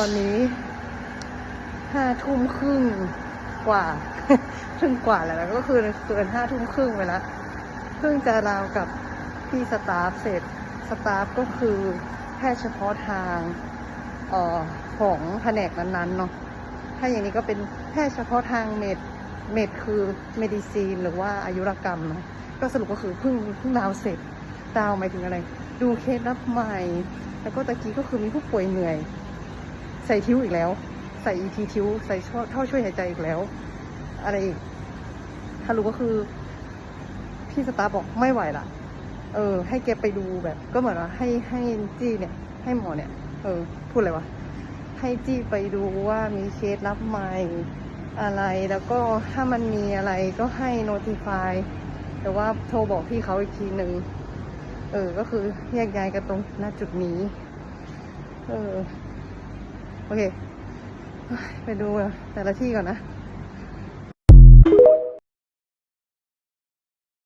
ตอนนี้ห้าทุ่มครึ่งกว่าครึ่งกว่าแล้วนะก็คือเกินห้าทุ่มครึ่งไปแล้วเพิ่งจะราวกับพี่สตาฟเสร็จสตาฟก็คือแพทย์เฉพาะทางออของแผนกนั้นๆเนาะถ้าอย่างนี้ก็เป็นแพทย์เฉพาะทางเมดเมดคือเมดิซีนหรือว่าอายุรกรรมเนาะก็สรุปก็คือเพิ่งเพิ่งดาวเสร็จดาวหมายถึงอะไร ดูเคสรับใหม่ แล้วก็ตะกี้ก็คือมีผู้ป่วยเหนื่อย ใส่ทิ้วอีกแล้ว ใส่อีทีทิ้วใส่ท่อท่อช่วยหายใจอีกแล้ว อะไรอีกถ้ารู้ก็คือ พี่สตาร์บอกไม่ไหวละเออ ให้แกไปดูแบบ ก็เหมือนว่าให้ให้จี้เนี่ย ให้หมอเนี่ย เออ พูดอะไรวะให้จี้ไปดูว่ามีเคสรับใหม่อะไรแล้วก็ถ้ามันมีอะไรก็ให้ notify แต่ว่าโทรบอกพี่เขาอีกทีหนึ่งเออ ก็คือแยกย้ายกันตรงณจุดนี้ เออ โอเค ไปดูแต่ละที่ก่อนนะ